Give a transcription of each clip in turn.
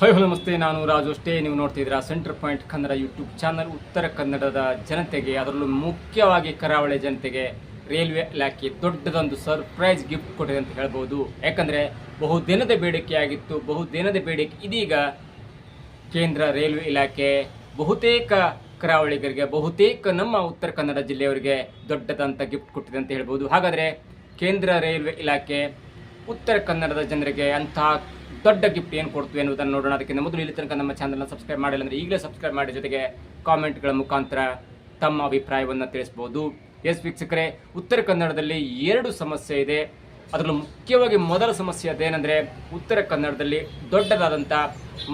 High hello ನಮಸ್ತೆ, ನಾನು ರಾಜು ಅಷ್ಟೇ. ನೀವು ನೋಡ್ತಿದ್ದೀರಾ centre point Kannada YouTube channel ಉತ್ತರ ಕನ್ನಡದ ಜನತೆಗೆ, ಅದರಲ್ಲೂ ಮುಖ್ಯವಾಗಿ ಕರಾವಳಿ ಜನತೆಗೆ ರೈಲ್ವೆ ಇಲಾಖೆ ದೊಡ್ಡದೊಂದು ಸರ್ಪ್ರೈಸ್ ಗಿಫ್ಟ್ ಕೊಟ್ಟಿದೆ ಅಂತ ಹೇಳ್ಬೋದು. ಯಾಕಂದರೆ ಬಹುದಿನದ ಬೇಡಿಕೆಯಾಗಿತ್ತು ಬಹುದಿನದ ಬೇಡಿಕೆ ಇದೀಗ ಕೇಂದ್ರ ರೈಲ್ವೆ ಇಲಾಖೆ ಬಹುತೇಕ ಕರಾವಳಿಗರಿಗೆ, ಬಹುತೇಕ ನಮ್ಮ ಉತ್ತರ ಕನ್ನಡ ಜಿಲ್ಲೆಯವರಿಗೆ ದೊಡ್ಡದಂಥ ಗಿಫ್ಟ್ ಕೊಟ್ಟಿದೆ ಅಂತ ಹೇಳ್ಬೋದು. ಹಾಗಾದರೆ ಕೇಂದ್ರ ರೈಲ್ವೆ ಇಲಾಖೆ ಉತ್ತರ ಕನ್ನಡದ ಜನರಿಗೆ ಅಂತಹ ದೊಡ್ಡ ಗಿಫ್ಟ್ ಏನು ಕೊಡ್ತು ಎನ್ನುವುದನ್ನು ನೋಡೋಣ. ಅದಕ್ಕಿಂತ ಮೊದಲು ಇಲ್ಲಿ ತನಕ ನಮ್ಮ ಚಾನಲ್ನ ಸಬ್ಸ್ಕ್ರೈಬ್ ಮಾಡಿಲ್ಲ ಅಂದರೆ ಈಗಲೇ ಸಬ್ಸ್ಕ್ರೈಬ್ ಮಾಡಿ ಜೊತೆಗೆ ಕಾಮೆಂಟ್ಗಳ ಮುಖಾಂತರ ತಮ್ಮ ಅಭಿಪ್ರಾಯವನ್ನು ತಿಳಿಸ್ಬೋದು. ಎಸ್ ವೀಕ್ಷಕರೇ, ಉತ್ತರ ಕನ್ನಡದಲ್ಲಿ ಎರಡು ಸಮಸ್ಯೆ ಇದೆ. ಅದರಲ್ಲೂ ಮುಖ್ಯವಾಗಿ ಮೊದಲ ಸಮಸ್ಯೆ ಅದೇನೆಂದರೆ ಉತ್ತರ ಕನ್ನಡದಲ್ಲಿ ದೊಡ್ಡದಾದಂಥ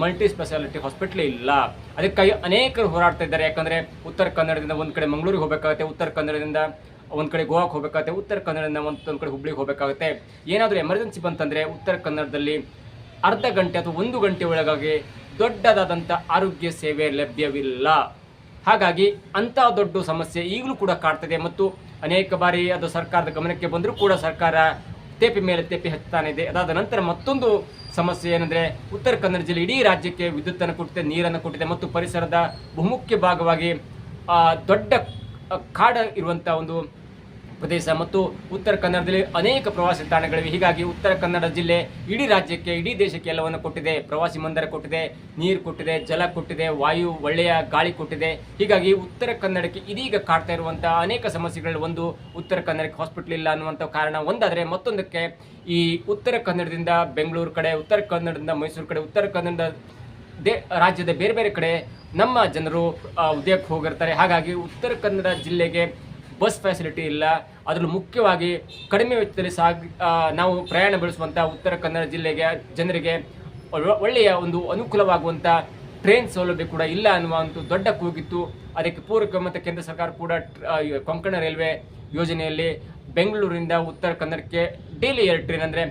ಮಲ್ಟಿ ಸ್ಪೆಷಾಲಿಟಿ ಹಾಸ್ಪಿಟ್ಲ್ ಇಲ್ಲ. ಅದಕ್ಕಾಗಿ ಅನೇಕರು ಹೋರಾಡ್ತಾ ಇದ್ದಾರೆ. ಯಾಕಂದರೆ ಉತ್ತರ ಕನ್ನಡದಿಂದ ಒಂದು ಕಡೆ ಮಂಗಳೂರಿಗೆ ಹೋಗಬೇಕಾಗುತ್ತೆ, ಉತ್ತರ ಕನ್ನಡದಿಂದ ಒಂದು ಕಡೆ ಗೋವಾಕ್ಕೆ ಹೋಗಬೇಕಾಗುತ್ತೆ, ಉತ್ತರ ಕನ್ನಡದಿಂದ ಒಂದು ಕಡೆ ಹುಬ್ಳಿಗೆ ಹೋಗಬೇಕಾಗುತ್ತೆ. ಏನಾದರೂ ಎಮರ್ಜೆನ್ಸಿ ಬಂತಂದರೆ ಉತ್ತರ ಕನ್ನಡದಲ್ಲಿ ಅರ್ಧ ಗಂಟೆ ಅಥವಾ ಒಂದು ಗಂಟೆ ಒಳಗಾಗಿ ದೊಡ್ಡದಾದಂಥ ಆರೋಗ್ಯ ಸೇವೆ ಲಭ್ಯವಿಲ್ಲ. ಹಾಗಾಗಿ ಅಂಥ ದೊಡ್ಡ ಸಮಸ್ಯೆ ಈಗಲೂ ಕೂಡ ಕಾಡ್ತದೆ ಮತ್ತು ಅನೇಕ ಬಾರಿ ಅದು ಸರ್ಕಾರದ ಗಮನಕ್ಕೆ ಬಂದರೂ ಕೂಡ ಸರ್ಕಾರ ತೇಪಿ ಮೇಲೆ ತೇಪಿ ಹಚ್ತಾನೆ ಇದೆ. ಅದಾದ ನಂತರ ಮತ್ತೊಂದು ಸಮಸ್ಯೆ ಏನಂದರೆ ಉತ್ತರ ಕನ್ನಡ ಜಿಲ್ಲೆ ಇಡೀ ರಾಜ್ಯಕ್ಕೆ ವಿದ್ಯುತ್ತನ್ನು ಕೊಟ್ಟಿದೆ, ನೀರನ್ನು ಕೊಟ್ಟಿದೆ ಮತ್ತು ಪರಿಸರದ ಬಹುಮುಖ್ಯ ಭಾಗವಾಗಿ ದೊಡ್ಡ ಕಾಡ ಇರುವಂಥ ಒಂದು ಪ್ರದೇಶ ಮತ್ತು ಉತ್ತರ ಕನ್ನಡದಲ್ಲಿ ಅನೇಕ ಪ್ರವಾಸಿ ತಾಣಗಳಿವೆ. ಹೀಗಾಗಿ ಉತ್ತರ ಕನ್ನಡ ಜಿಲ್ಲೆ ಇಡೀ ರಾಜ್ಯಕ್ಕೆ, ಇಡೀ ದೇಶಕ್ಕೆ ಎಲ್ಲವನ್ನು ಕೊಟ್ಟಿದೆ. ಪ್ರವಾಸಿ ಮಂದಿರ ಕೊಟ್ಟಿದೆ, ನೀರು ಕೊಟ್ಟಿದೆ, ಜಲ ಕೊಟ್ಟಿದೆ, ವಾಯು, ಒಳ್ಳೆಯ ಗಾಳಿ ಕೊಟ್ಟಿದೆ. ಹೀಗಾಗಿ ಉತ್ತರ ಕನ್ನಡಕ್ಕೆ ಇದೀಗ ಕಾಡ್ತಾ ಇರುವಂತಹ ಅನೇಕ ಸಮಸ್ಯೆಗಳಲ್ಲಿ ಒಂದು ಉತ್ತರ ಕನ್ನಡಕ್ಕೆ ಹಾಸ್ಪಿಟಲ್ ಇಲ್ಲ ಅನ್ನುವಂಥ ಕಾರಣ. ಒಂದಾದರೆ ಮತ್ತೊಂದಕ್ಕೆ ಈ ಉತ್ತರ ಕನ್ನಡದಿಂದ ಬೆಂಗಳೂರು ಕಡೆ, ಉತ್ತರ ಕನ್ನಡದಿಂದ ಮೈಸೂರು ಕಡೆ, ಉತ್ತರ ಕನ್ನಡ ದೇ, ರಾಜ್ಯದ ಬೇರೆ ಬೇರೆ ಕಡೆ ನಮ್ಮ ಜನರು ಉದ್ಯೋಗಕ್ಕೆ ಹೋಗಿರ್ತಾರೆ. ಹಾಗಾಗಿ ಉತ್ತರ ಕನ್ನಡ ಜಿಲ್ಲೆಗೆ ಬಸ್ ಫೆಸಿಲಿಟಿ ಇಲ್ಲ. ಅದರಲ್ಲೂ ಮುಖ್ಯವಾಗಿ ಕಡಿಮೆ ವೆಚ್ಚದಲ್ಲಿ ಸಾಗಿ ನಾವು ಪ್ರಯಾಣ ಬೆಳೆಸುವಂಥ ಉತ್ತರ ಕನ್ನಡ ಜಿಲ್ಲೆಗೆ, ಜನರಿಗೆ ಒಳ್ಳೆಯ ಒಂದು ಅನುಕೂಲವಾಗುವಂಥ ಟ್ರೈನ್ ಸೌಲಭ್ಯ ಕೂಡ ಇಲ್ಲ ಅನ್ನುವ ಒಂದು ದೊಡ್ಡ ಕೂಗಿತ್ತು. ಅದಕ್ಕೆ ಪೂರಕ ಮತ್ತು ಕೇಂದ್ರ ಸರ್ಕಾರ ಕೂಡ ಕೊಂಕಣ ರೈಲ್ವೆ ಯೋಜನೆಯಲ್ಲಿ ಬೆಂಗಳೂರಿಂದ ಉತ್ತರ ಕನ್ನಡಕ್ಕೆ ಡೈಲಿ ಎರಡು ಟ್ರೈನ್ ಅಂದರೆ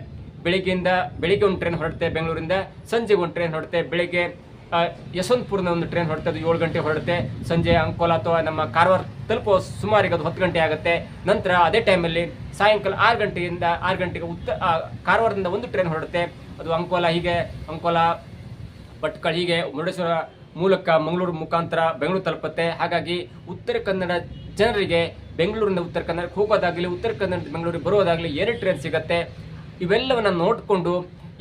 ಬೆಳಿಗ್ಗೆಯಿಂದ, ಬೆಳಿಗ್ಗೆ ಒಂದು ಟ್ರೈನ್ ಹೊರಡುತ್ತೆ ಬೆಂಗಳೂರಿಂದ, ಸಂಜೆಗೆ ಒಂದು ಟ್ರೈನ್ ಹೊರಡುತ್ತೆ ಬೆಳಿಗ್ಗೆ ಯಶವಂತಪುರದ ಒಂದು ಟ್ರೈನ್ ಹೊರಡುತ್ತೆ ಅದು ಏಳು ಗಂಟೆ ಹೊರಡುತ್ತೆ. ಸಂಜೆ ಅಂಕೋಲಾ ಅಥವಾ ನಮ್ಮ ಕಾರವಾರ ತಲುಪೋ ಸುಮಾರಿಗೆ ಅದು ಹತ್ತು ಗಂಟೆ ಆಗುತ್ತೆ. ನಂತರ ಅದೇ ಟೈಮಲ್ಲಿ ಸಾಯಂಕಾಲ ಆರು ಗಂಟೆಯಿಂದ ಆರು ಗಂಟೆಗೆ ಉತ್ತ ಕಾರವಾರದಿಂದ ಒಂದು ಟ್ರೈನ್ ಹೊರಡುತ್ತೆ. ಅದು ಅಂಕೋಲಾ ಹೀಗೆ, ಅಂಕೋಲಾ, ಭಟ್ಕಳ ಹೀಗೆ ಮುರುಡೇಶ್ವರ ಮೂಲಕ ಮಂಗಳೂರು ಮುಖಾಂತರ ಬೆಂಗಳೂರು ತಲುಪುತ್ತೆ. ಹಾಗಾಗಿ ಉತ್ತರ ಕನ್ನಡ ಜನರಿಗೆ ಬೆಂಗಳೂರಿಂದ ಉತ್ತರ ಕನ್ನಡಕ್ಕೆ ಹೋಗೋದಾಗಲಿ, ಉತ್ತರ ಕನ್ನಡ ಬೆಂಗಳೂರಿಗೆ ಬರೋದಾಗಲಿ ಎರಡು ಟ್ರೈನ್ ಸಿಗುತ್ತೆ. ಇವೆಲ್ಲವನ್ನು ನೋಡಿಕೊಂಡು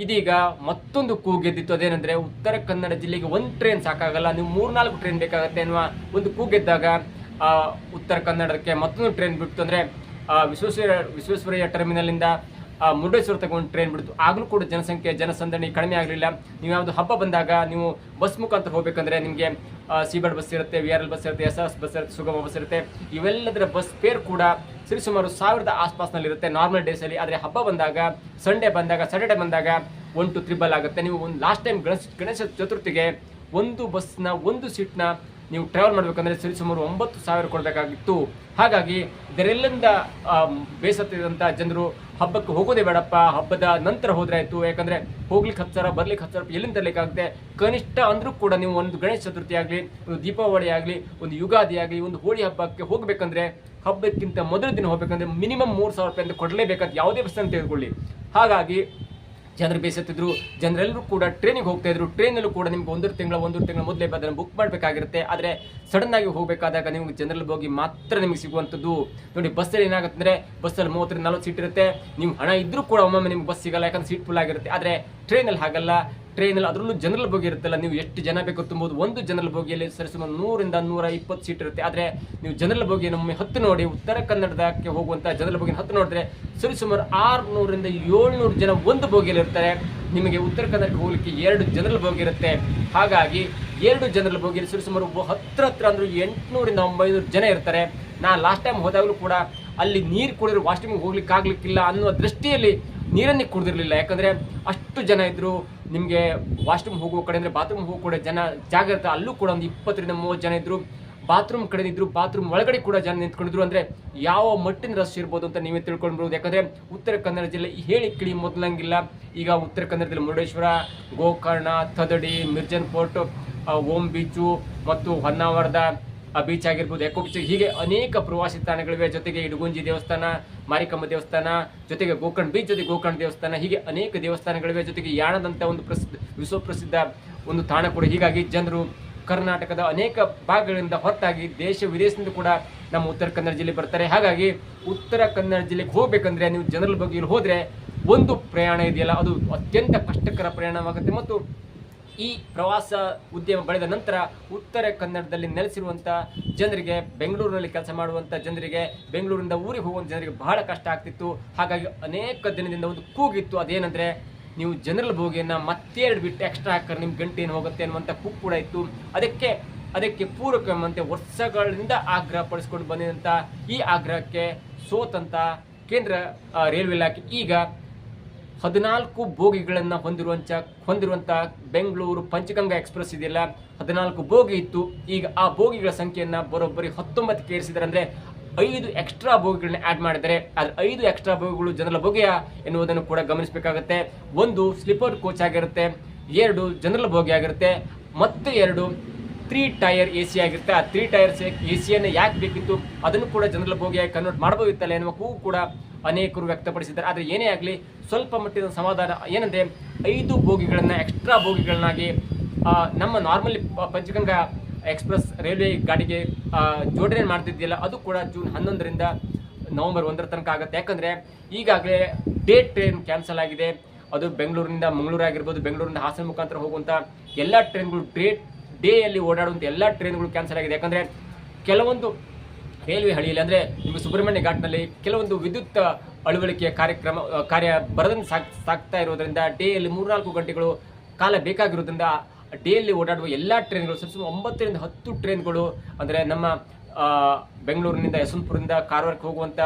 ಇದೀಗ ಮತ್ತೊಂದು ಕೂಗೆದ್ದಿತ್ತು ಅದೇನೆಂದ್ರೆ ಉತ್ತರ ಕನ್ನಡ ಜಿಲ್ಲೆಗೆ ಒಂದು ಟ್ರೈನ್ ಸಾಕಾಗಲ್ಲ. ನೀವು ಮೂರ್ನಾಲ್ಕು ಟ್ರೈನ್ ಬೇಕಾಗತ್ತೆ ಅನ್ನುವ ಒಂದು ಕೂಗೆದ್ದಾಗ ಉತ್ತರ ಕನ್ನಡಕ್ಕೆ ಮತ್ತೊಂದು ಟ್ರೈನ್ ಬಿಡ್ತು ಅಂದರೆ ವಿಶ್ವೇಶ್ವರ, ವಿಶ್ವೇಶ್ವರಯ್ಯ ಟರ್ಮಿನಲಿಂದ ಮುರುಡೇಶ್ವರ ತಗೊಂಡು ಟ್ರೈನ್ ಬಿಡ್ತು. ಆಗಲೂ ಕೂಡ ಜನಸಂಖ್ಯೆ, ಜನಸಂದಣಿ ಕಡಿಮೆ ಆಗಲಿಲ್ಲ. ನೀವು ಯಾವುದು ಹಬ್ಬ ಬಂದಾಗ ನೀವು ಬಸ್ ಮುಖಾಂತರ ಹೋಗ್ಬೇಕಂದ್ರೆ ನಿಮಗೆ ಸಿಬಡ್ ಬಸ್ ಇರುತ್ತೆ, ವಿ ಆರ್ ಎಲ್ ಬಸ್ ಇರುತ್ತೆ, ಎಸ್ ಎಸ್ ಬಸ್ ಇರುತ್ತೆ, ಸುಗಮ ಬಸ್ ಇರುತ್ತೆ. ಇವೆಲ್ಲದರ ಬಸ್ ಫೇರ್ ಕೂಡ ಸರಿಸುಮಾರು ಸಾವಿರದ ಆಸ್ಪಾಸ್ನಲ್ಲಿರುತ್ತೆ ನಾರ್ಮಲ್ ಡೇಸಲ್ಲಿ. ಆದರೆ ಹಬ್ಬ ಬಂದಾಗ, ಸಂಡೇ ಬಂದಾಗ ಸ್ಯಾಟರ್ಡೆ ಬಂದಾಗ ಒನ್ ಟು ತ್ರಿಬಲ್ ಆಗುತ್ತೆ. ನೀವು ಒಂದು ಲಾಸ್ಟ್ ಟೈಮ್ ಗಣೇಶ ಗಣೇಶ ಚತುರ್ಥಿಗೆ ಒಂದು ಬಸ್ನ, ಒಂದು ಸೀಟ್ನ ನೀವು ಟ್ರಾವೆಲ್ ಮಾಡಬೇಕಂದ್ರೆ ಸರಿಸುಮಾರು ಒಂಬತ್ತು ಸಾವಿರ ಕೊಡಬೇಕಾಗಿತ್ತು. ಹಾಗಾಗಿ ಇದರೆಲ್ಲಿಂದ ಬೇಸತ್ತಿದಂಥ ಜನರು ಹಬ್ಬಕ್ಕೆ ಹೋಗೋದೇ ಬೇಡಪ್ಪ, ಹಬ್ಬದ ನಂತರ ಹೋದ್ರೆ ಆಯ್ತು. ಯಾಕಂದ್ರೆ ಹೋಗ್ಲಿಕ್ಕೆ ಹತ್ತು ಸಾವಿರ, ಬರ್ಲಿಕ್ಕೆ ಹತ್ತು ಸಾವಿರ ಎಲ್ಲಿಂದ ತರಲಿಕ್ಕಾಗುತ್ತೆ? ಕನಿಷ್ಠ ಅಂದ್ರೂ ಕೂಡ ನೀವು ಒಂದು ಗಣೇಶ ಚತುರ್ಥಿ ಆಗಲಿ, ಒಂದು ದೀಪಾವಳಿ ಆಗಲಿ, ಒಂದು ಯುಗಾದಿ ಆಗಲಿ, ಒಂದು ಹೋಳಿ ಹಬ್ಬಕ್ಕೆ ಹೋಗಬೇಕಂದ್ರೆ ಹಬ್ಬಕ್ಕಿಂತ ಮೊದಲ ದಿನ ಹೋಗ್ಬೇಕಂದ್ರೆ ಮಿನಿಮಮ್ ಮೂರು ಸಾವಿರ ರೂಪಾಯಿ ಅಂತ ಕೊಡಲೇಬೇಕಾದ ಯಾವುದೇ ಬಸ್ ಅಂತ ತೆಗೆದುಕೊಳ್ಳಿ. ಹಾಗಾಗಿ ಜನರು ಬೇಸತ್ತಿದ್ರು, ಜನರೆಲ್ಲರೂ ಕೂಡ ಟ್ರೈನಿಗೆ ಹೋಗ್ತಾ ಇದ್ರು. ಟ್ರೈನಲ್ಲೂ ಕೂಡ ನಿಮ್ಗೆ ಒಂದು ತಿಂಗಳ ಒಂದು ತಿಂಗಳ ಮೊದಲೇ ಅದನ್ನು ಬುಕ್ ಮಾಡಬೇಕಾಗಿರುತ್ತೆ. ಆದರೆ ಸಡನ್ ಆಗಿ ಹೋಗಬೇಕಾದಾಗ ನಿಮ್ಗೆ ಜನರಲ್ ಹೋಗಿ ಮಾತ್ರ ನಿಮಗೆ ಸಿಗುವಂಥದ್ದು. ನೋಡಿ ಬಸ್ಸಲ್ಲಿ ಏನಾಗುತ್ತೆ ಅಂದರೆ ಬಸ್ಸಲ್ಲಿ ಮೂವತ್ತರಿಂದ ನಲ್ವತ್ತು ಸೀಟ್ ಇರುತ್ತೆ. ನಿಮ್ಮ ಹಣ ಇದ್ರೂ ಕೂಡ ಒಮ್ಮೊಮ್ಮೆ ನಿಮ್ಗೆ ಬಸ್ ಸಿಗಲ್ಲ, ಯಾಕಂದ್ರೆ ಸೀಟ್ ಫುಲ್ ಆಗಿರುತ್ತೆ. ಆದರೆ ಟ್ರೈನಲ್ಲಿ ಹಾಗಲ್ಲ. ಟ್ರೈನಲ್ಲಿ ಅದರಲ್ಲೂ ಜನರಲ್ ಬೋಗಿ ಇರುತ್ತಲ್ಲ, ನೀವು ಎಷ್ಟು ಜನ ಬೇಕು ತುಂಬೋದು, ಒಂದು ಜನರಲ್ ಬೋಗಿಯಲ್ಲಿ ಸರಿಸುಮಾರು ನೂರಿಂದ ನೂರ ಇಪ್ಪತ್ತು ಸೀಟ್ ಇರುತ್ತೆ. ಆದರೆ ನೀವು ಜನರಲ್ ಬೋಗಿಯನ್ನು ಒಮ್ಮೆ ಹತ್ತು ನೋಡಿ, ಉತ್ತರ ಕನ್ನಡಕ್ಕೆ ಹೋಗುವಂಥ ಜನರಲ್ ಬೋಗಿನ ಹತ್ತು ನೋಡಿದ್ರೆ ಸರಿಸುಮಾರು ಆರುನೂರಿಂದ ಏಳ್ನೂರು ಜನ ಒಂದು ಬೋಗಿಯಲ್ಲಿ ಇರ್ತಾರೆ. ನಿಮಗೆ ಉತ್ತರ ಕನ್ನಡಕ್ಕೆ ಹೋಗಲಿಕ್ಕೆ ಎರಡು ಜನರಲ್ ಬೋಗಿ ಇರುತ್ತೆ. ಹಾಗಾಗಿ ಎರಡು ಜನರಲ್ ಬೋಗಿಯಲ್ಲಿ ಸರಿಸುಮಾರು ಒಬ್ಬ ಹತ್ರ ಅಂದ್ರೆ ಎಂಟುನೂರಿಂದ ಒಂಬೈನೂರು ಜನ ಇರ್ತಾರೆ. ನಾ ಲಾಸ್ಟ್ ಟೈಮ್ ಹೋದಾಗಲೂ ಕೂಡ ಅಲ್ಲಿ ನೀರು ಕುಡಿದ್ರೆ ವಾಶ್ರೂಮಿಗೆ ಹೋಗ್ಲಿಕ್ಕೆ ಆಗ್ಲಿಕ್ಕಿಲ್ಲ ಅನ್ನುವ ದೃಷ್ಟಿಯಲ್ಲಿ ನೀರನ್ನೇ ಕುಡಿದಿರಲಿಲ್ಲ. ಯಾಕಂದ್ರೆ ಅಷ್ಟು ಜನ ಇದ್ರು ನಿಮಗೆ ವಾಶ್ರೂಮ್ ಹೋಗುವ ಕಡೆ ಅಂದರೆ ಬಾತ್ರೂಮ್ ಹೋಗುವ ಕಡೆ ಜನ ಜಾಗ ಇರುತ್ತೆ ಅಲ್ಲೂ ಕೂಡ ಒಂದು ಇಪ್ಪತ್ತರಿಂದ ಮೂವತ್ತು ಜನ ಇದ್ದರು ಬಾತ್ರೂಮ್ ಕಡೆ ಇದ್ರು ಬಾತ್ರೂಮ್ ಒಳಗಡೆ ಕೂಡ ಜನ ನಿಂತ್ಕೊಂಡಿದ್ರು ಅಂದರೆ ಯಾವ ಮಟ್ಟಿನ ರಶ್ ಇರ್ಬೋದು ಅಂತ ನೀವೇ ತಿಳ್ಕೊಂಡ್ಬೋದು ಯಾಕಂದರೆ ಉತ್ತರ ಕನ್ನಡ ಜಿಲ್ಲೆ ಹೇಳಿ ಕಿಳಿ ಮೊದಲಂಗಿಲ್ಲ. ಈಗ ಉತ್ತರ ಕನ್ನಡದಲ್ಲಿ ಮುರುಡೇಶ್ವರ, ಗೋಕರ್ಣ, ತದಡಿ ಮಿರ್ಜನ್ ಫೋರ್ಟ್ ಓಂ ಬೀಚು ಮತ್ತು ಹೊನ್ನಾವರದ ಬೀಚ್ ಆಗಿರ್ಬೋದು ಎಕೋ ಬೀಚ್ ಹೀಗೆ ಅನೇಕ ಪ್ರವಾಸಿ ತಾಣಗಳಿವೆ. ಜೊತೆಗೆ ಇಡಗುಂಜಿ ದೇವಸ್ಥಾನ, ಮಾರಿಕಮ್ಮ ದೇವಸ್ಥಾನ, ಜೊತೆಗೆ ಗೋಕರ್ಣ ಬೀಚ್ ಜೊತೆಗೆ ಗೋಕರ್ಣ ದೇವಸ್ಥಾನ, ಹೀಗೆ ಅನೇಕ ದೇವಸ್ಥಾನಗಳಿವೆ. ಜೊತೆಗೆ ಯಾಣದಂತ ಒಂದು ಪ್ರಸಿದ್ಧ, ವಿಶ್ವ ಪ್ರಸಿದ್ಧ ಒಂದು ತಾಣ ಕೂಡ. ಹೀಗಾಗಿ ಜನರು ಕರ್ನಾಟಕದ ಅನೇಕ ಭಾಗಗಳಿಂದ ಹೊರತಾಗಿ ದೇಶ ವಿದೇಶದಿಂದ ಕೂಡ ನಮ್ಮ ಉತ್ತರ ಕನ್ನಡ ಜಿಲ್ಲೆ ಬರ್ತಾರೆ. ಹಾಗಾಗಿ ಉತ್ತರ ಕನ್ನಡ ಜಿಲ್ಲೆಗೆ ಹೋಗಬೇಕಂದ್ರೆ ನೀವು ಜನರಲ್ ಬಗ್ಗೆ ಹೋದರೆ ಒಂದು ಪ್ರಯಾಣ ಇದೆಯಲ್ಲ, ಅದು ಅತ್ಯಂತ ಕಷ್ಟಕರ ಪ್ರಯಾಣವಾಗುತ್ತೆ. ಮತ್ತು ಈ ಪ್ರವಾಸ ಉದ್ಯಮ ಬೆಳೆದ ನಂತರ ಉತ್ತರ ಕನ್ನಡದಲ್ಲಿ ನೆಲೆಸಿರುವಂಥ ಜನರಿಗೆ, ಬೆಂಗಳೂರಿನಲ್ಲಿ ಕೆಲಸ ಮಾಡುವಂಥ ಜನರಿಗೆ, ಬೆಂಗಳೂರಿಂದ ಊರಿಗೆ ಹೋಗುವಂಥ ಜನರಿಗೆ ಬಹಳ ಕಷ್ಟ ಆಗ್ತಿತ್ತು. ಹಾಗಾಗಿ ಅನೇಕ ದಿನದಿಂದ ಒಂದು ಕೂಗಿತ್ತು. ಅದೇನೆಂದರೆ, ನೀವು ಜನರಲ್ ಬೋಗಿಯನ್ನು ಮತ್ತೆರಡು ಬಿಟ್ಟು ಎಕ್ಸ್ಟ್ರಾ ಹಾಕರ್ ನಿಮ್ಮ ಗಂಟೆ ಏನು ಹೋಗುತ್ತೆ ಅನ್ನುವಂಥ ಕೂಗು ಕೂಡ ಇತ್ತು. ಅದಕ್ಕೆ ಅದಕ್ಕೆ ಪೂರಕವಂತೆ ವರ್ಷಗಳಿಂದ ಆಗ್ರಹ ಪಡಿಸ್ಕೊಂಡು ಬಂದಿದಂಥ ಈ ಆಗ್ರಹಕ್ಕೆ ಸೋತಂತ ಕೇಂದ್ರ ರೈಲ್ವೆ ಇಲಾಖೆ ಈಗ ಹದಿನಾಲ್ಕು ಬೋಗಿಗಳನ್ನು ಹೊಂದಿರುವಂತ ಹೊಂದಿರುವಂಥ ಬೆಂಗಳೂರು ಪಂಚಗಂಗಾ ಎಕ್ಸ್ಪ್ರೆಸ್ ಇದೆಯಲ್ಲ, ಹದಿನಾಲ್ಕು ಬೋಗಿ ಇತ್ತು. ಈಗ ಆ ಬೋಗಿಗಳ ಸಂಖ್ಯೆಯನ್ನು ಬರೋಬ್ಬರಿ ಹತ್ತೊಂಬತ್ತಕ್ಕೆ ಏರಿಸಿದರೆ ಅಂದರೆ ಐದು ಎಕ್ಸ್ಟ್ರಾ ಬೋಗಿಗಳನ್ನ ಆ್ಯಡ್ ಮಾಡಿದ್ದಾರೆ. ಅದು ಐದು ಎಕ್ಸ್ಟ್ರಾ ಬೋಗಿಗಳು ಜನರಲ್ ಬೋಗಿಯ ಎನ್ನುವುದನ್ನು ಕೂಡ ಗಮನಿಸಬೇಕಾಗುತ್ತೆ. ಒಂದು ಸ್ಲಿಪ್ಪರ್ ಕೋಚ್ ಆಗಿರುತ್ತೆ, ಎರಡು ಜನರಲ್ ಬೋಗಿ ಆಗಿರುತ್ತೆ, ಮತ್ತೆ ಎರಡು ತ್ರೀ ಟೈರ್ ಎ ಸಿ ಆಗಿರುತ್ತೆ. ಆ ತ್ರೀ ಟೈರ್ಸ್ ಎ ಸಿಯನ್ನು ಯಾಕೆ ಬೇಕಿತ್ತು, ಅದನ್ನು ಕೂಡ ಜನರಲ್ ಬೋಗಿಯಾಗಿ ಕನ್ವರ್ಟ್ ಮಾಡಬಹುದಿತ್ತಲ್ಲ ಎನ್ನುವ ಕೂಡ ಅನೇಕರು ವ್ಯಕ್ತಪಡಿಸಿದ್ದಾರೆ. ಆದರೆ ಏನೇ ಆಗಲಿ, ಸ್ವಲ್ಪ ಮಟ್ಟಿನ ಸಮಾಧಾನ ಏನಂದರೆ, ಐದು ಬೋಗಿಗಳನ್ನು ಎಕ್ಸ್ಟ್ರಾ ಬೋಗಿಗಳನ್ನಾಗಿ ನಮ್ಮ ನಾರ್ಮಲಿ ಪಂಚಗಂಗಾ ಎಕ್ಸ್ಪ್ರೆಸ್ ರೈಲ್ವೆ ಗಾಡಿಗೆ ಜೋಡಣೆ ಮಾಡ್ತಿದ್ದಿಲ್ಲ ಅದು ಕೂಡ ಜೂನ್ ಹನ್ನೊಂದರಿಂದ ನವಂಬರ್ ಒಂದರ ತನಕ ಆಗುತ್ತೆ. ಯಾಕಂದರೆ, ಈಗಾಗಲೇ ಡೇ ಟ್ರೈನ್ ಕ್ಯಾನ್ಸಲ್ ಆಗಿದೆ. ಅದು ಬೆಂಗಳೂರಿನಿಂದ ಮಂಗಳೂರು ಆಗಿರ್ಬೋದು ಬೆಂಗಳೂರಿಂದ ಹಾಸನ ಮುಖಾಂತರ ಹೋಗುವಂಥ ಎಲ್ಲ ಟ್ರೈನ್ಗಳು ಡೇ ಡೇಯಲ್ಲಿ ಓಡಾಡುವಂಥ ಎಲ್ಲ ಟ್ರೈನ್ಗಳು ಕ್ಯಾನ್ಸಲ್ ಆಗಿದೆ. ಯಾಕಂದರೆ, ಕೆಲವೊಂದು ರೈಲ್ವೆ ಹಳಿಯಲ್ಲಿ, ಅಂದರೆ ನಿಮ್ಮ ಸುಬ್ರಹ್ಮಣ್ಯ ಘಾಟ್ನಲ್ಲಿ ಕೆಲವೊಂದು ವಿದ್ಯುತ್ ಅಳವಡಿಕೆಯ ಕಾರ್ಯಕ್ರಮ ಕಾರ್ಯ ಬರದನ್ನು ಸಾಕ್, ಸಾಕ್ತಾ ಇರೋದ್ರಿಂದ ಡೇಯಲ್ಲಿ ಮೂರ್ನಾಲ್ಕು ಗಂಟೆಗಳು ಕಾಲ ಬೇಕಾಗಿರೋದ್ರಿಂದ ಡೇಯಲ್ಲಿ ಓಡಾಡುವ ಎಲ್ಲ ಟ್ರೈನ್ಗಳು, ಸುಮಾರು ಒಂಬತ್ತರಿಂದ ಹತ್ತು ಟ್ರೈನ್ಗಳು, ಅಂದರೆ ನಮ್ಮ ಬೆಂಗಳೂರಿನಿಂದ ಯಶವಂತಪುರದಿಂದ ಕಾರವಾರಕ್ಕೆ ಹೋಗುವಂಥ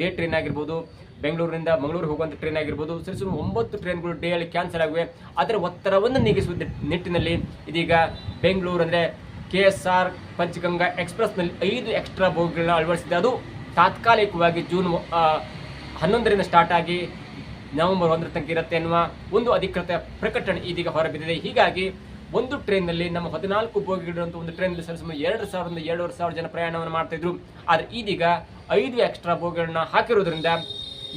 ಡೇ ಟ್ರೈನ್ ಆಗಿರ್ಬೋದು, ಬೆಂಗಳೂರಿನಿಂದ ಮಂಗಳೂರಿಗೆ ಹೋಗುವಂಥ ಟ್ರೈನ್ ಆಗಿರ್ಬೋದು ಸರಿ ಸುಮಾರು ಒಂಬತ್ತು ಟ್ರೈನ್ಗಳು ಡೇಯಲ್ಲಿ ಕ್ಯಾನ್ಸಲ್ ಆಗಿವೆ. ಅದರ ಒತ್ತಡವನ್ನು ನೀಗಿಸುವ ನಿಟ್ಟಿನಲ್ಲಿ ಇದೀಗ ಬೆಂಗಳೂರು, ಅಂದರೆ ಕೆ ಎಸ್ ಆರ್ ಪಂಚಗಂಗಾ ಎಕ್ಸ್ಪ್ರೆಸ್ನಲ್ಲಿ ಐದು ಎಕ್ಸ್ಟ್ರಾ ಬೋಗಿಗಳನ್ನ ಅಳವಡಿಸಿದೆ. ಅದು ತಾತ್ಕಾಲಿಕವಾಗಿ ಜೂನ್ ಹನ್ನೊಂದರಿಂದ ಸ್ಟಾರ್ಟ್ ಆಗಿ ನವೆಂಬರ್ ಒಂದರ ತನಕ ಇರುತ್ತೆ ಎನ್ನುವ ಒಂದು ಅಧಿಕೃತ ಪ್ರಕಟಣೆ ಇದೀಗ ಹೊರಬಿದ್ದಿದೆ. ಹೀಗಾಗಿ ಒಂದು ಟ್ರೈನ್ನಲ್ಲಿ ನಮ್ಮ ಹದಿನಾಲ್ಕು ಬೋಗಿಗಳಿರುವಂಥ ಒಂದು ಟ್ರೈನಲ್ಲಿ ಸರಿಸುಮಾರು ಎರಡು ಸಾವಿರದಿಂದ ಎರಡೂವರೆ ಸಾವಿರ ಜನ ಪ್ರಯಾಣವನ್ನು ಮಾಡ್ತಾ ಇದ್ರು. ಆದರೆ ಇದೀಗ ಐದು ಎಕ್ಸ್ಟ್ರಾ ಬೋಗಿಗಳನ್ನ ಹಾಕಿರೋದ್ರಿಂದ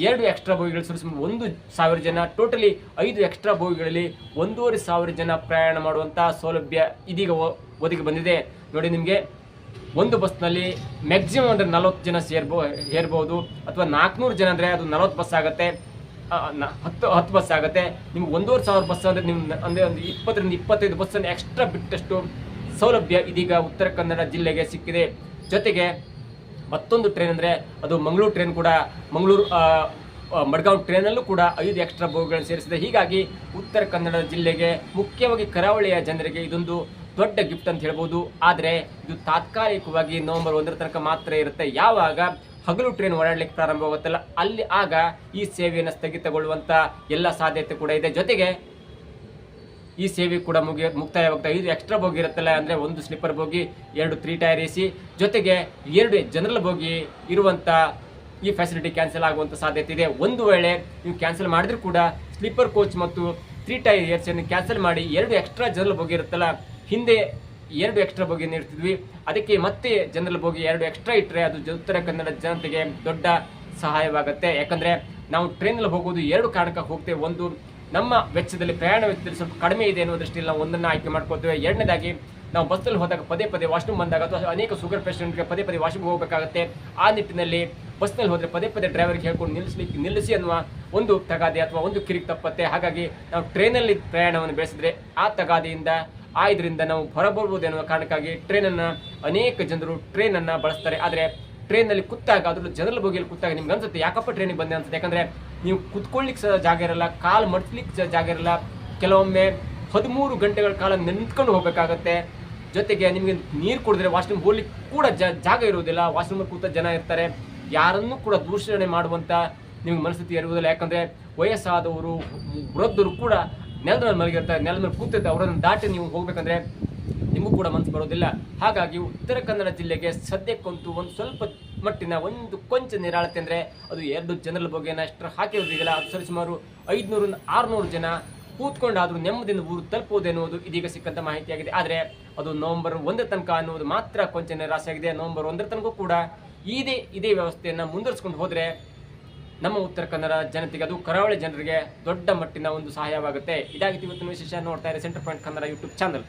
ಎರಡು ಎಕ್ಸ್ಟ್ರಾ ಬೋಗಿಗಳು ಸುಮಾರು ಒಂದು ಸಾವಿರ ಜನ ಟೋಟಲಿ ಐದು ಎಕ್ಸ್ಟ್ರಾ ಬೋಗಿಗಳಲ್ಲಿ ಒಂದೂವರೆ ಸಾವಿರ ಜನ ಪ್ರಯಾಣ ಮಾಡುವಂಥ ಸೌಲಭ್ಯ ಇದೀಗ ಒದಗಿ ಬಂದಿದೆ. ನೋಡಿ ನಿಮಗೆ ಒಂದು ಬಸ್ನಲ್ಲಿ ಮ್ಯಾಕ್ಸಿಮಮ್ ಅಂದರೆ ನಲವತ್ತು ಜನ ಸೇರ್ಬೋ, ಏರ್ಬೋದು ಅಥವಾ ನಾಲ್ಕುನೂರು ಜನ ಅಂದರೆ ಅದು ನಲವತ್ತು ಬಸ್ ಆಗುತ್ತೆ. ಹತ್ತು ಹತ್ತು ಬಸ್ ಆಗುತ್ತೆ. ನಿಮ್ಗೆ ಒಂದೂವರೆ ಸಾವಿರ ಬಸ್ ಅಂದರೆ ನಿಮ್ಮ ಅಂದರೆ ಒಂದು ಇಪ್ಪತ್ತರಿಂದ ಇಪ್ಪತ್ತೈದು ಬಸ್ಸನ್ನು ಎಕ್ಸ್ಟ್ರಾ ಬಿಟ್ಟಷ್ಟು ಸೌಲಭ್ಯ ಇದೀಗ ಉತ್ತರ ಕನ್ನಡ ಜಿಲ್ಲೆಗೆ ಸಿಕ್ಕಿದೆ. ಜೊತೆಗೆ ಮತ್ತೊಂದು ಟ್ರೈನ್ ಅಂದರೆ ಅದು ಮಂಗಳೂರು ಟ್ರೈನ್ ಕೂಡ, ಮಂಗಳೂರು ಮಡ್ಗಾಂವ್ ಟ್ರೈನಲ್ಲೂ ಕೂಡ ಐದು ಎಕ್ಸ್ಟ್ರಾ ಬೋಗಿಗಳನ್ನು ಸೇರಿಸಿದೆ. ಹೀಗಾಗಿ ಉತ್ತರ ಕನ್ನಡ ಜಿಲ್ಲೆಗೆ, ಮುಖ್ಯವಾಗಿ ಕರಾವಳಿಯ ಜನರಿಗೆ ಇದೊಂದು ದೊಡ್ಡ ಗಿಫ್ಟ್ ಅಂತ ಹೇಳ್ಬೋದು. ಆದರೆ ಇದು ತಾತ್ಕಾಲಿಕವಾಗಿ ನವೆಂಬರ್ ಒಂದರ ತನಕ ಮಾತ್ರ ಇರುತ್ತೆ. ಯಾವಾಗ? ಹಗಲು ಟ್ರೈನ್ ಓಡಾಡಲಿಕ್ಕೆ ಪ್ರಾರಂಭವಾಗುತ್ತಲ್ಲ, ಅಲ್ಲಿ ಆಗ ಈ ಸೇವೆಯನ್ನು ಸ್ಥಗಿತಗೊಳ್ಳುವಂಥ ಎಲ್ಲ ಸಾಧ್ಯತೆ ಕೂಡ ಇದೆ. ಜೊತೆಗೆ ಈ ಸೇವೆ ಕೂಡ ಮುಗಿ ಮುಕ್ತಾಯವಾಗ್ತಾ ಇದು. ಎಕ್ಸ್ಟ್ರಾ ಬೋಗಿ ಇರುತ್ತಲ್ಲ ಅಂದರೆ ಒಂದು ಸ್ಲೀಪರ್ ಬೋಗಿ ಎರಡು ತ್ರೀ ಟೈರ್ ಎ ಸಿ ಜೊತೆಗೆ ಎರಡು ಜನರಲ್ ಬೋಗಿ ಇರುವಂಥ ಈ ಫೆಸಿಲಿಟಿ ಕ್ಯಾನ್ಸಲ್ ಆಗುವಂಥ ಸಾಧ್ಯತೆ ಇದೆ. ಒಂದು ವೇಳೆ ನೀವು ಕ್ಯಾನ್ಸಲ್ ಮಾಡಿದ್ರೂ ಕೂಡ ಸ್ಲೀಪರ್ ಕೋಚ್ ಮತ್ತು ತ್ರೀ ಟೈರ್ ಎ ಸಿಯನ್ನು ಕ್ಯಾನ್ಸಲ್ ಮಾಡಿ ಎರಡು ಎಕ್ಸ್ಟ್ರಾ ಜನರಲ್ ಬೋಗಿ ಇರುತ್ತಲ್ಲ, ಹಿಂದೆ ಎರಡು ಎಕ್ಸ್ಟ್ರಾ ಬೋಗಿ ನೀಡ್ತಿದ್ವಿ. ಅದಕ್ಕೆ ಮತ್ತೆ ಜನರಲ್ ಬೋಗಿ ಎರಡು ಎಕ್ಸ್ಟ್ರಾ ಇಟ್ಟರೆ ಅದು ಉತ್ತರ ಕನ್ನಡ ಜನತೆಗೆ ದೊಡ್ಡ ಸಹಾಯವಾಗುತ್ತೆ. ಯಾಕಂದರೆ ನಾವು ಟ್ರೈನಲ್ಲಿ ಹೋಗೋದು ಎರಡು ಕಾರಣಕ್ಕೆ ಹೋಗ್ತೇವೆ. ಒಂದು ನಮ್ಮ ವೆಚ್ಚದಲ್ಲಿ, ಪ್ರಯಾಣ ವೆಚ್ಚದಲ್ಲಿ ಸ್ವಲ್ಪ ಕಡಿಮೆ ಇದೆ ಅನ್ನೋ ದೃಷ್ಟಿಯಲ್ಲಿ ನಾವು ಒಂದನ್ನು ಆಯ್ಕೆ ಮಾಡ್ಕೊಳ್ತೇವೆ. ಎರಡನೇದಾಗಿ, ನಾವು ಬಸ್ಸಲ್ಲಿ ಹೋದಾಗ ಪದೇ ಪದೇ ವಾಶ್ರೂಮ್ ಬಂದಾಗ ಅಥವಾ ಅನೇಕ ಶುಗರ್ ಪೇಷಂಟ್ಗೆ ಪದೇ ಪದೇ ವಾಶ್ರೂಮ್ ಹೋಗಬೇಕಾಗುತ್ತೆ. ಆ ನಿಟ್ಟಿನಲ್ಲಿ ಬಸ್ನಲ್ಲಿ ಹೋದರೆ ಪದೇ ಪದೇ ಡ್ರೈವರ್ಗೆ ಹೇಳ್ಕೊಂಡು ನಿಲ್ಲಿಸಲಿಕ್ಕೆ, ನಿಲ್ಲಿಸಿ ಅನ್ನುವ ಒಂದು ತಗಾದೆ ಅಥವಾ ಒಂದು ಕಿರಿಕ್ ತಪ್ಪತ್ತೆ. ಹಾಗಾಗಿ ನಾವು ಟ್ರೈನಲ್ಲಿ ಪ್ರಯಾಣವನ್ನು ಬೆಳೆಸಿದ್ರೆ ಆ ತಗಾದೆಯಿಂದ, ಆ ಇದರಿಂದ ನಾವು ಹೊರಬರ್ಬೋದು ಎನ್ನುವ ಕಾರಣಕ್ಕಾಗಿ ಟ್ರೈನನ್ನು ಅನೇಕ ಜನರು ಟ್ರೈನನ್ನು ಬಳಸ್ತಾರೆ. ಆದರೆ ಟ್ರೈನಲ್ಲಿ ಕೂತಾಗ ಅದರಲ್ಲೂ ಜನರಲ್ ಬೋಗಿಯಲ್ಲಿ ಕೂತಾಗ ನಿಮ್ಗೆ ಅನ್ಸುತ್ತೆ, ಯಾಕಪ್ಪ ಟ್ರೈನಿಗೆ ಬಂದೆ ಅನ್ಸುತ್ತೆ? ಯಾಕಂದ್ರೆ ನೀವು ಕುತ್ಕೊಳ್ಳಿಕ್ಕೆ ಜಾಗ ಇರಲ್ಲ, ಕಾಲು ಮಡ್ಸ್ಲಿಕ್ಕೆ ಜಾಗ ಇರಲ್ಲ, ಕೆಲವೊಮ್ಮೆ ಹದಿಮೂರು ಗಂಟೆಗಳ ಕಾಲ ನಿಂತ್ಕೊಂಡು ಹೋಗಬೇಕಾಗತ್ತೆ. ಜೊತೆಗೆ ನಿಮಗೆ ನೀರು ಕುಡಿದ್ರೆ ವಾಶ್ರೂಮ್ ಹೋಗ್ಲಿಕ್ಕೆ ಕೂಡ ಜಾಗ ಇರುವುದಿಲ್ಲ ವಾಶ್ರೂಮ್ ಕೂತ ಜನ ಇರ್ತಾರೆ. ಯಾರನ್ನೂ ಕೂಡ ದೂಷಣೆ ಮಾಡುವಂತ ನಿಮ್ಗೆ ಮನಸ್ಥಿತಿ ಇರುವುದಿಲ್ಲ. ಯಾಕಂದ್ರೆ ವಯಸ್ಸಾದವರು, ವೃದ್ಧರು ಕೂಡ ನೆಲದ ಮೇಲೆ ಮಲಗಿರ್ತಾರೆ, ನೆಲದ ಮೇಲೆ ಕೂತಿರ್ತಾರೆ, ಅವರನ್ನು ದಾಟಿ ನೀವು ಹೋಗ್ಬೇಕಂದ್ರೆ ನಿಮಗೂ ಕೂಡ ಮನಸ್ಸು ಬರೋದಿಲ್ಲ. ಹಾಗಾಗಿ ಉತ್ತರ ಕನ್ನಡ ಜಿಲ್ಲೆಗೆ ಸದ್ಯಕ್ಕಂತೂ ಒಂದು ಸ್ವಲ್ಪ ಮಟ್ಟಿನ ಒಂದು ಕೊಂಚ ನಿರಾಳತೆ ಅಂದರೆ ಅದು ಎರಡು ಜನರಲ್ ಬಗ್ಗೆನ ಅಷ್ಟರ ಹಾಕಿರೋದಿಲ್ಲ. ಅದು ಸರಿಸುಮಾರು ಐದುನೂರಿಂದ ಆರುನೂರು ಜನ ಕೂತ್ಕೊಂಡಾದರೂ ನೆಮ್ಮದಿಯಿಂದ ಊರು ತಲುಪುವುದು ಎನ್ನುವುದು ಇದೀಗ ಸಿಕ್ಕಂತ ಮಾಹಿತಿಯಾಗಿದೆ. ಆದರೆ ಅದು ನವೆಂಬರ್ ಒಂದರ ತನಕ ಅನ್ನುವುದು ಮಾತ್ರ ಕೊಂಚ ನಿರಾಸೆಯಾಗಿದೆ ನವೆಂಬರ್ ಒಂದರ ತನಕ ಕೂಡ ಇದೇ ಇದೇ ವ್ಯವಸ್ಥೆಯನ್ನು ಮುಂದುವರಿಸ್ಕೊಂಡು ಹೋದರೆ ನಮ್ಮ ಉತ್ತರ ಕನ್ನಡ ಜನತೆಗೆ, ಅದು ಕರಾವಳಿ ಜನರಿಗೆ ದೊಡ್ಡ ಮಟ್ಟಿನ ಒಂದು ಸಹಾಯವಾಗುತ್ತೆ. ಇದಾಗಿತ್ತು ಇವತ್ತಿನ ವಿಶೇಷ ನೋಡ್ತಾ ಇರಿ centre point Kannada YouTube channel.